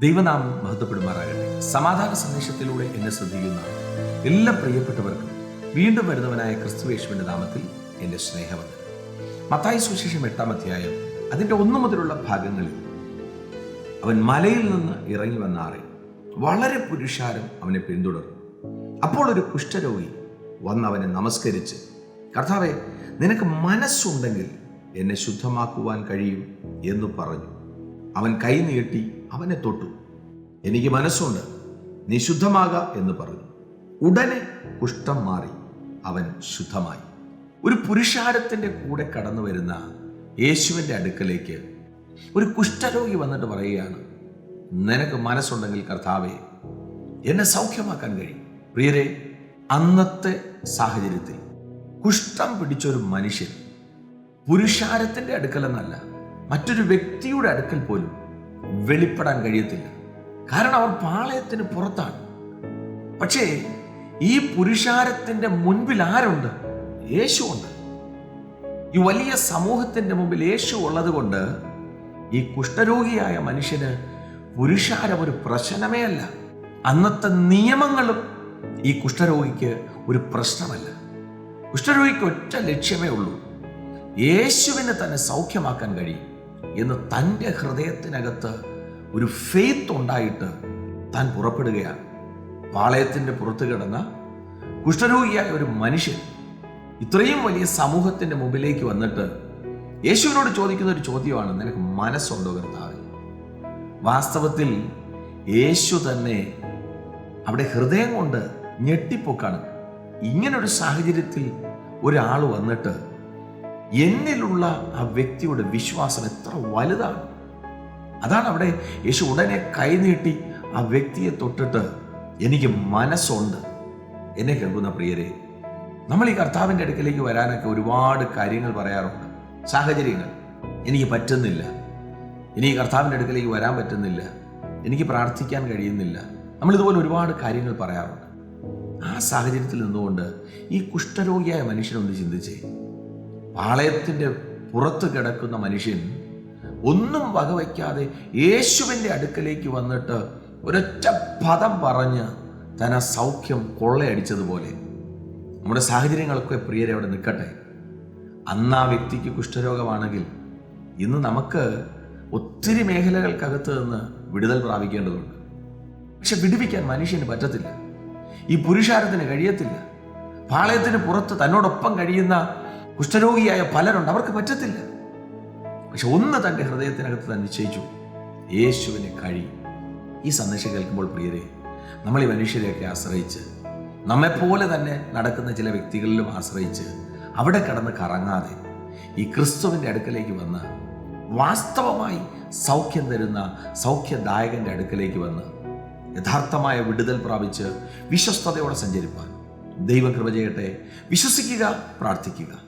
ദൈവനാമം മഹത്വപ്പെടുമാറാകട്ടെ. സമാധാന സന്ദേശത്തിലൂടെ എന്നെ ശ്രദ്ധിക്കുന്ന എല്ലാ പ്രിയപ്പെട്ടവർക്കും വീണ്ടും വരുന്നവനായ ക്രിസ്തുവേശുവിന്റെ നാമത്തിൽ എന്റെ സ്നേഹമുണ്ട് മത്തായി സുശേഷം എട്ടാം അധ്യായം അതിന്റെ ഒന്നു മുതലുള്ള ഭാഗങ്ങളിൽ അവൻ മലയിൽ നിന്ന് ഇറങ്ങി വന്നാറെ വളരെ പുരുഷാരം അവനെ പിന്തുടർന്നു. അപ്പോൾ ഒരു കുഷ്ഠരോഗി വന്ന് അവനെ നമസ്കരിച്ച് കർത്താവെ നിനക്ക് മനസ്സുണ്ടെങ്കിൽ എന്നെ ശുദ്ധമാക്കുവാൻ കഴിയും എന്ന് പറഞ്ഞു. അവൻ കൈ നീട്ടി അവനെ തൊട്ടു. എനിക്ക് മനസ്സുണ്ട്. നീ ശുദ്ധമാക എന്ന് പറഞ്ഞു. ഉടനെ കുഷ്ഠം മാറി. അവൻ ശുദ്ധമായി. ഒരു പുരുഷാരത്തിന്റെ കൂടെ കടന്നു വരുന്ന യേശുവിന്റെ അടുക്കലേക്ക് ഒരു കുഷ്ഠരോഗി വന്നിട്ട് പറയുകയാണ് നിനക്ക് മനസ്സുണ്ടെങ്കിൽ കർത്താവെ എന്നെ സൗഖ്യമാക്കാൻ കഴിയും. പ്രിയരെ അന്നത്തെ സാഹചര്യത്തിൽ കുഷ്ഠം പിടിച്ചൊരു മനുഷ്യൻ പുരുഷാരത്തിന്റെ അടുക്കലെന്നല്ല മറ്റൊരു വ്യക്തിയുടെ അടുക്കൽ പോലും വെളിപ്പെടാൻ കഴിയത്തില്ല. കാരണം അവർ പാളയത്തിന് പുറത്താണ്. പക്ഷേ ഈ പുരുഷാരത്തിന്റെ മുൻപിൽ ആരുണ്ട്? യേശു ഉണ്ട്. ഈ വലിയ സമൂഹത്തിന്റെ മുമ്പിൽ യേശു ഉള്ളത് കൊണ്ട് ഈ കുഷ്ഠരോഗിയായ മനുഷ്യന് പുരുഷാരം ഒരു പ്രശ്നമേ അല്ല. അന്നത്തെ നിയമങ്ങളും ഈ കുഷ്ഠരോഗിക്ക് ഒരു പ്രശ്നമല്ല. കുഷ്ഠരോഗിക്ക് ഒറ്റ ലക്ഷ്യമേ ഉള്ളൂ. യേശുവിനെ തന്നെ സൗഖ്യമാക്കാൻ കഴിയും. എന്ന് തന്റെ ഹൃദയത്തിനകത്ത് ഒരു ഫെയ്ത്ത് ഉണ്ടായിട്ട് താൻ പുറപ്പെടുകയാണ്. പാളയത്തിന്റെ പുറത്ത് കിടന്ന കുഷ്ഠരോഗിയായ ഒരു മനുഷ്യൻ ഇത്രയും വലിയ സമൂഹത്തിന്റെ മുമ്പിലേക്ക് വന്നിട്ട് യേശുവിനോട് ചോദിക്കുന്ന ഒരു ചോദ്യമാണ് നിനക്ക് മനസ്സുണ്ടോ കർത്താവ്? വാസ്തവത്തിൽ യേശു തന്നെ അവിടെ ഹൃദയം കൊണ്ട് ഞെട്ടിപ്പൊക്കാണ്. ഇങ്ങനൊരു സാഹചര്യത്തിൽ ഒരാൾ വന്നിട്ട് എന്നിലുള്ള ആ വ്യക്തിയുടെ വിശ്വാസം എത്ര വലുതാണ്. അതാണ് അവിടെ യേശു ഉടനെ കൈനീട്ടി ആ വ്യക്തിയെ തൊട്ടിട്ട് എനിക്ക് മനസ്സുണ്ട്. എന്നെ കേൾക്കുന്ന പ്രിയരെ നമ്മൾ ഈ കർത്താവിന്റെ അടുക്കലേക്ക് വരാനൊക്കെ ഒരുപാട് കാര്യങ്ങൾ പറയാറുണ്ട്. സാഹചര്യങ്ങൾ. എനിക്ക് പറ്റുന്നില്ല. എനിക്ക് കർത്താവിന്റെ അടുക്കലേക്ക് വരാൻ പറ്റുന്നില്ല. എനിക്ക് പ്രാർത്ഥിക്കാൻ കഴിയുന്നില്ല. നമ്മൾ ഇതുപോലെ ഒരുപാട് കാര്യങ്ങൾ പറയാറുണ്ട്. ആ സാഹചര്യത്തിൽ നിന്നുകൊണ്ട് ഈ കുഷ്ഠരോഗിയായ മനുഷ്യനൊന്ന് ചിന്തിച്ചേ. പാളയത്തിന്റെ പുറത്ത് കിടക്കുന്ന മനുഷ്യൻ ഒന്നും വകവയ്ക്കാതെ യേശുവിന്റെ അടുക്കലേക്ക് വന്നിട്ട് ഒരൊറ്റ പദം പറഞ്ഞ് തന്നെ സൗഖ്യം കൊള്ളയടിച്ചതുപോലെ. നമ്മുടെ സാഹചര്യങ്ങളൊക്കെ പ്രിയരെ അവിടെ നിൽക്കട്ടെ. അന്ന് ആ വ്യക്തിക്ക് കുഷ്ഠരോഗമാണെങ്കിൽ ഇന്ന് നമുക്ക് ഒത്തിരി മേഖലകൾക്കകത്ത് നിന്ന് വിടുതൽ പ്രാപിക്കേണ്ടതുണ്ട്. പക്ഷെ വിടുവിക്കാൻ മനുഷ്യന് പറ്റത്തില്ല. ഈ പുരുഷാരത്തിന് കഴിയത്തില്ല. പാളയത്തിന് പുറത്ത് തന്നോടൊപ്പം കഴിയുന്ന കുഷ്ഠരോഗിയായ പലരുണ്ട്. അവർക്ക് പറ്റത്തില്ല. പക്ഷെ ഒന്ന് തന്റെ ഹൃദയത്തിനകത്ത് താൻ നിശ്ചയിച്ചു. യേശുവിനെ കഴി. ഈ സന്ദേശം കേൾക്കുമ്പോൾ പ്രിയരെ നമ്മൾ ഈ മനുഷ്യരെയൊക്കെ ആശ്രയിച്ച് നമ്മെപ്പോലെ തന്നെ നടക്കുന്ന ചില വ്യക്തികളിലും ആശ്രയിച്ച് അവിടെ കടന്ന് കറങ്ങാതെ ഈ ക്രിസ്തുവിന്റെ അടുക്കലേക്ക് വന്ന് വാസ്തവമായി സൗഖ്യം തരുന്ന സൗഖ്യദായകന്റെ അടുക്കലേക്ക് വന്ന് യഥാർത്ഥമായ വിടുതൽ പ്രാപിച്ച് വിശ്വസ്തയോടെ സഞ്ചരിപ്പാൻ ദൈവം കൃപ ചെയ്യട്ടെ. വിശ്വസിക്കുക പ്രാർത്ഥിക്കുക.